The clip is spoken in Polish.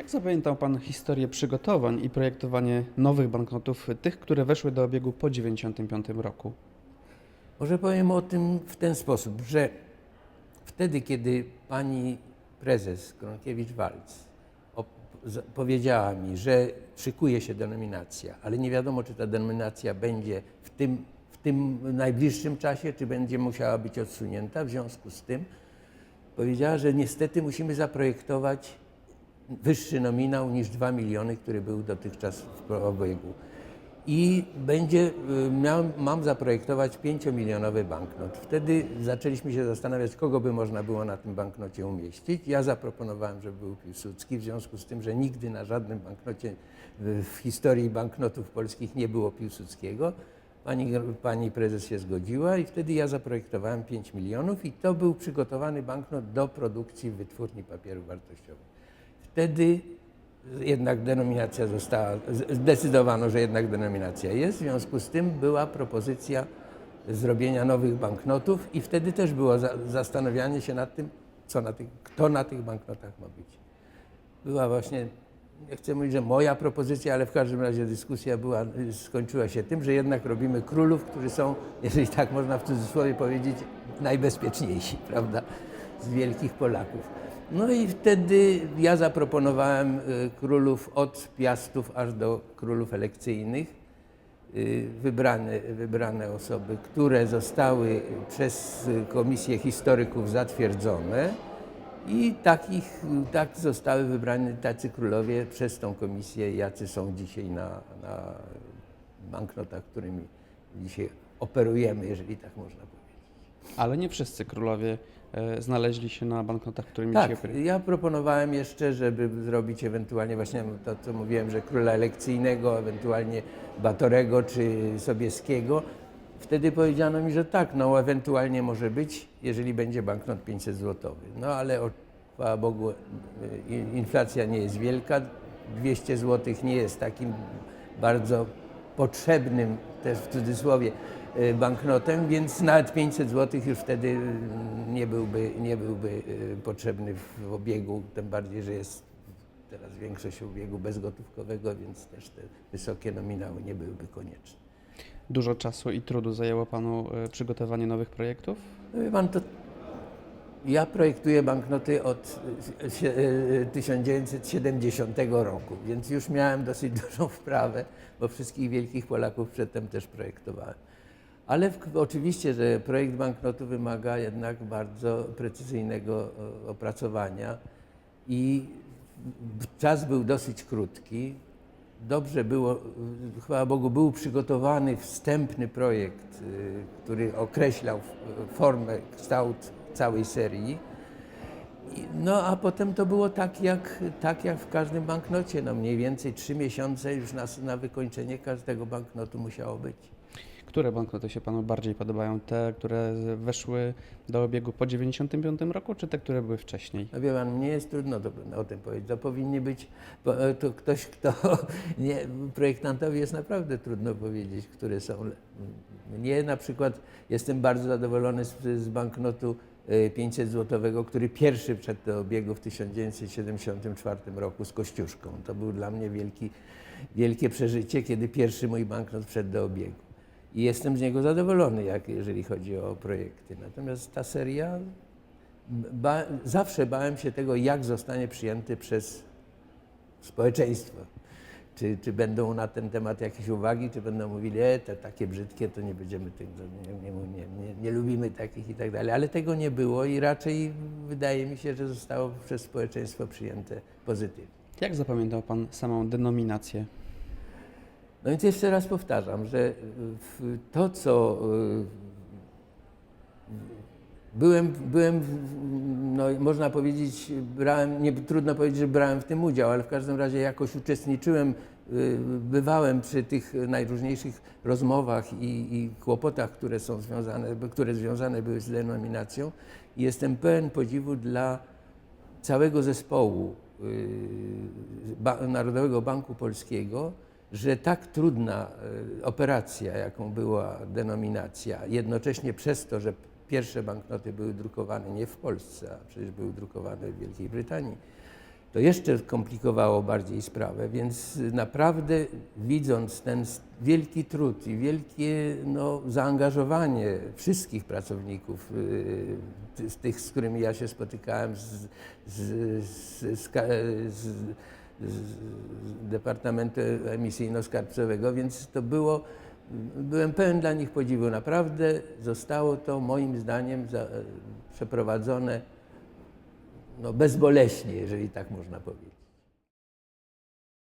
Jak zapamiętał Pan historię przygotowań i projektowanie nowych banknotów, tych, które weszły do obiegu po 1995 roku? Może powiem o tym w ten sposób, że wtedy, kiedy pani prezes Gronkiewicz-Walc powiedziała mi, że szykuje się denominacja, ale nie wiadomo, czy ta denominacja będzie w tym, w tym najbliższym czasie, czy będzie musiała być odsunięta, w związku z tym powiedziała, że niestety musimy zaprojektować wyższy nominał niż 2 miliony, który był dotychczas w obiegu. I będzie, y, miałem, mam zaprojektować 5-milionowy banknot. Wtedy zaczęliśmy się zastanawiać, kogo by można było na tym banknocie umieścić. Ja zaproponowałem, żeby był Piłsudski, w związku z tym, że nigdy na żadnym banknocie w historii banknotów polskich nie było Piłsudskiego. Pani, pani prezes się zgodziła i wtedy ja zaprojektowałem 5 milionów i to był przygotowany banknot do produkcji w wytwórni papierów wartościowych. Wtedy jednak denominacja została, zdecydowano, że jednak denominacja jest, w związku z tym była propozycja zrobienia nowych banknotów i wtedy też było za, zastanawianie się nad tym, co na tych, kto na tych banknotach ma być. Była właśnie, nie chcę mówić, że moja propozycja, ale w każdym razie dyskusja była, skończyła się tym, że jednak robimy królów, którzy są, jeżeli tak można w cudzysłowie powiedzieć, najbezpieczniejsi, prawda, z wielkich Polaków. No i wtedy ja zaproponowałem y, królów od piastów aż do królów elekcyjnych. Y, Wybrane, wybrane osoby, które zostały przez Komisję Historyków zatwierdzone i takich, tak zostały wybrani tacy królowie przez tą komisję, jacy są dzisiaj na, na banknotach, którymi dzisiaj operujemy, jeżeli tak można powiedzieć. Ale nie wszyscy królowie e, znaleźli się na banknotach, którymi Tak, operujemy. ja proponowałem jeszcze, żeby zrobić ewentualnie właśnie to, co mówiłem, że króla elekcyjnego, ewentualnie Batorego czy Sobieskiego. Wtedy powiedziano mi, że tak, no ewentualnie może być, jeżeli będzie banknot 500 złotowy. No ale o, chwała Bogu, i- inflacja nie jest wielka, 200 zł nie jest takim bardzo potrzebnym, też w cudzysłowie, y, banknotem, więc nawet 500 zł już wtedy y, nie byłby, nie byłby y, potrzebny w obiegu, tym bardziej, że jest teraz większość obiegu bezgotówkowego, więc też te wysokie nominały nie byłyby konieczne. Dużo czasu i trudu zajęło Panu przygotowanie nowych projektów? No wie pan, to ja projektuję banknoty od y, sie- y, 1970 roku, więc już miałem dosyć dużą wprawę, bo wszystkich wielkich Polaków przedtem też projektowałem. Ale w, oczywiście, że projekt banknotu wymaga jednak bardzo precyzyjnego e, opracowania i czas był dosyć krótki. Dobrze było, chwała Bogu, był przygotowany wstępny projekt, który określał formę, kształt całej serii. No a potem to było tak jak, tak jak w każdym banknocie, no mniej więcej trzy miesiące już na, na wykończenie każdego banknotu musiało być. Które banknoty się Panu bardziej podobają? Te, które weszły do obiegu po 1995 roku, czy te, które były wcześniej? No wie pan, mnie jest trudno to, o tym powiedzieć. To powinni być, bo, e, to ktoś, kto, nie, projektantowi jest naprawdę trudno powiedzieć, które są. Mnie na przykład, jestem bardzo zadowolony z, z banknotu e, 500 złotowego, który pierwszy wszedł do obiegu w 1974 roku z Kościuszką. To był dla mnie wielki, wielkie przeżycie, kiedy pierwszy mój banknot wszedł do obiegu. I jestem z niego zadowolony, jak, jeżeli chodzi o projekty. Natomiast ta seria ba, zawsze bałem się tego, jak zostanie przyjęty przez społeczeństwo. Czy, czy będą na ten temat jakieś uwagi, czy będą mówili, e, te takie brzydkie, to nie będziemy tego, nie, nie, nie, nie, lubimy takich i tak dalej. Ale tego nie było i raczej wydaje mi się, że zostało przez społeczeństwo przyjęte pozytywnie. Jak zapamiętał Pan samą denominację? No więc jeszcze raz powtarzam, że to, co y, byłem, byłem no, można powiedzieć, brałem, nie, trudno powiedzieć, że brałem w tym udział, ale w każdym razie jakoś uczestniczyłem, bywałem przy tych najróżniejszych rozmowach i, i kłopotach, które są związane, które związane były z denominacją. I jestem pełen podziwu dla całego zespołu y, Narodowego Banku Polskiego, że tak trudna y, operacja, jaką była denominacja, jednocześnie przez to, że pierwsze banknoty były drukowane nie w Polsce, a przecież były drukowane w Wielkiej Brytanii, to jeszcze komplikowało bardziej sprawę, więc naprawdę widząc ten wielki trud i wielkie no, zaangażowanie wszystkich pracowników, ty- z tych, z którymi ja się spotykałem z, z, z, z Departamentu Emisyjno-Skarbcowego, więc to było, byłem pełen dla nich podziwu. Naprawdę zostało to moim zdaniem za, przeprowadzone no, bezboleśnie, jeżeli tak można powiedzieć.